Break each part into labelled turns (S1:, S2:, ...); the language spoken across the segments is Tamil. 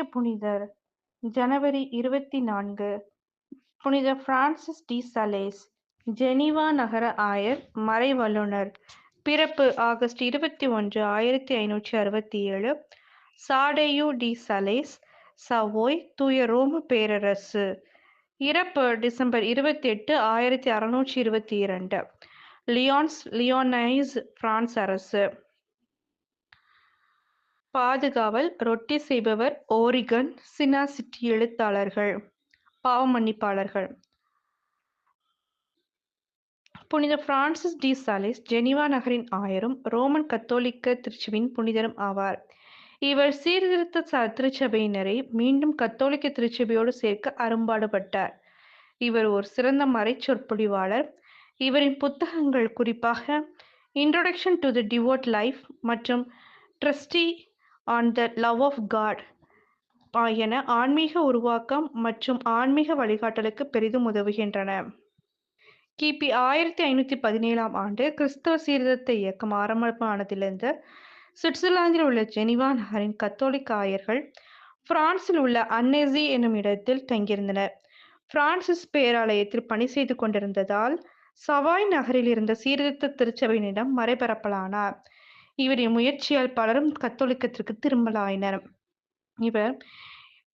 S1: இன்றைய புனிதர் ஜனவரி இருபத்தி நான்கு. புனித பிரான்சிஸ் டி சலேஸ் ஜெனீவா நகர ஆயர் மறைவல்லுனர். பிறப்பு ஆகஸ்ட் இருபத்தி ஒன்று ஆயிரத்தி ஐநூற்றி அறுபத்தி ஏழு. சாடேயு டி சலேஸ் சவோய் தூய ரோம பேரரசு. இறப்பு டிசம்பர் இருபத்தி எட்டு ஆயிரத்தி அறுநூற்றி இருபத்தி இரண்டு. லியான்ஸ் லியோனைஸ் பிரான்ஸ் அரசு. பாதுகாவல் ரொட்டி செய்பவர் ஓரிகன் சினா சிட்டி எழுத்தாளர்கள் பாவ மன்னிப்பாளர்கள். புனித பிரான்சிஸ் டி சாலிஸ் ஜெனிவா நகரின் ஆயரும் ரோமன் கத்தோலிக்க திருச்சபையின் புனிதரும் ஆவார். இவர் சீர்திருத்த ச- திருச்சபையினரை மீண்டும் கத்தோலிக்க திருச்சபையோடு சேர்க்க அரும்பாடுபட்டார். இவர் ஒரு சிறந்த மறைச்சொற்பொழிவாளர் இவரின் புத்தகங்கள் குறிப்பாக introduction to the devout life மற்றும் treatise on the love of God என ஆன்மீக உருவாக்கம் மற்றும் ஆன்மீக வழிகாட்டலுக்கு பெரிதும் உதவுகின்றன. கிபி ஆயிரத்தி ஐநூத்தி பதினேழாம் ஆண்டு கிறிஸ்தவ சீர்திருத்த இயக்கம் ஆரம்பமானதிலிருந்து சுவிட்சர்லாந்தில் உள்ள ஜெனிவா நகரின் கத்தோலிக்க ஆயர்கள் பிரான்சில் உள்ள அன்னேசி என்னும் இடத்தில் தங்கியிருந்தனர். பிரான்சிஸ் பேராலயத்தில் பணி செய்து கொண்டிருந்ததால் சவாய் நகரில் இருந்த சீர்திருத்த திருச்சபையினிடம் மறைபரப்பலானார். இவரின் முயற்சியால் பலரும் கத்தோலிக்கத்திற்கு திரும்பலாயினர். இவர்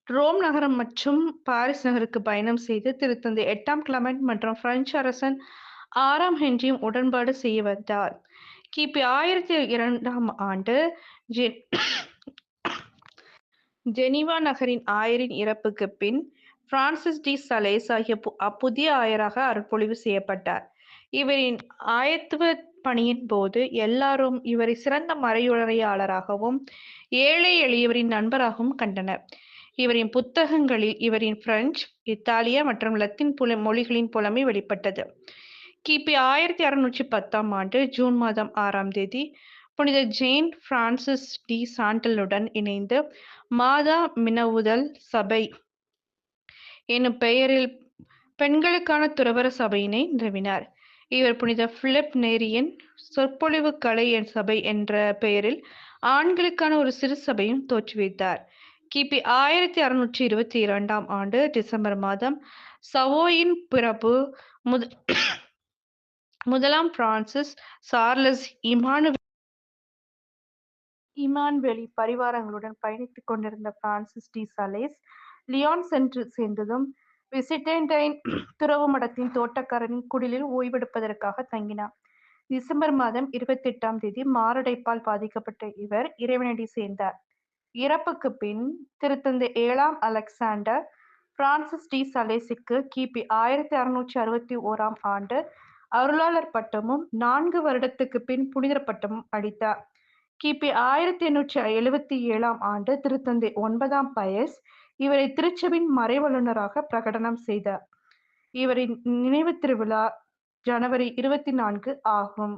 S1: ரோம் நகரம் மற்றும் பாரிஸ் நகருக்கு பயணம் செய்து திருத்தந்தை எட்டாம் கிளமெண்ட் மற்றும் பிரெஞ்சு அரசன் ஆறாம் ஹென்றியும் உடன்பாடு செய்ய வந்தார். கிபி ஆயிரத்தி இரண்டாம் ஆண்டு ஜெ- ஜெனீவா நகரின் ஆயரின் இறப்புக்கு பின் பிரான்சிஸ் டி சலேஸ் ஆகிய பு- ஆயராக அருட்பொழிவு செய்யப்பட்டார். இவரின் ஆயத்துவ பணியின் போது எல்லாரும் இவரை சிறந்த மறையுரையாளராகவும் ஏழை எளியவரின் நண்பராகவும் கண்டனர். இவரின் புத்தகங்களில் இவரின் பிரெஞ்சு இத்தாலிய மற்றும் லத்தீன் புல மொழிகளின் புலமை வெளிப்பட்டது. கிபி ஆயிரத்தி அறுநூற்றி பத்தாம் ஆண்டு ஜூன் மாதம் ஆறாம் தேதி புனித ஜெயின் பிரான்சிஸ் டி சாண்டலுடன் இணைந்து மாதா மினவுதல் சபை என்னும் பெயரில் பெண்களுக்கான துறவர சபையினை நிறுவினார். இவர் புனித பிலிப் நேரியின் சொற்பொழிவு கலை என் சபை என்ற பெயரில் ஆண்களுக்கான ஒரு சிறு சபையும் தோற்றுவித்தார் கிபி ஆயிரத்தி அறுநூற்றி இருபத்தி இரண்டாம் ஆண்டு டிசம்பர் மாதம் சவோயின் பிறப்பு முத முதலாம் பிரான்சிஸ் சார்லஸ் இமானு இமான்வெளி பரிவாரங்களுடன் பயணித்துக் கொண்டிருந்த பிரான்சிஸ் டி சலேஸ் லியான் சென்று சேர்ந்ததும் விசிட்டேண்டைன் துறவு மடத்தின் தோட்டக்காரரின் குடிலில் ஓய்வெடுப்பதற்காக தங்கினார். டிசம்பர் மாதம் இருபத்தி எட்டாம் தேதி மாரடைப்பால் பாதிக்கப்பட்ட இவர் இறைவனடி சேர்ந்தார். இறப்புக்கு பின் திருத்தந்தை ஏழாம் அலெக்சாண்டர் பிரான்சிஸ் டி சலேசிக்கு கிபி ஆயிரத்தி அறுநூற்றி அறுபத்தி ஓராம் ஆண்டு அருளாளர் பட்டமும் நான்கு வருடத்துக்கு பின் புனிதர் பட்டமும் அளித்தார். கிபி ஆயிரத்தி எண்ணூற்றி எழுபத்தி ஏழாம் ஆண்டு திருத்தந்தை ஒன்பதாம் பயஸ் இவரை திருச்சபின் மறைவல்லுநராக பிரகடனம் செய்தார் இவரின் நினைவு திருவிழா ஜனவரி இருபத்தி நான்கு ஆகும்.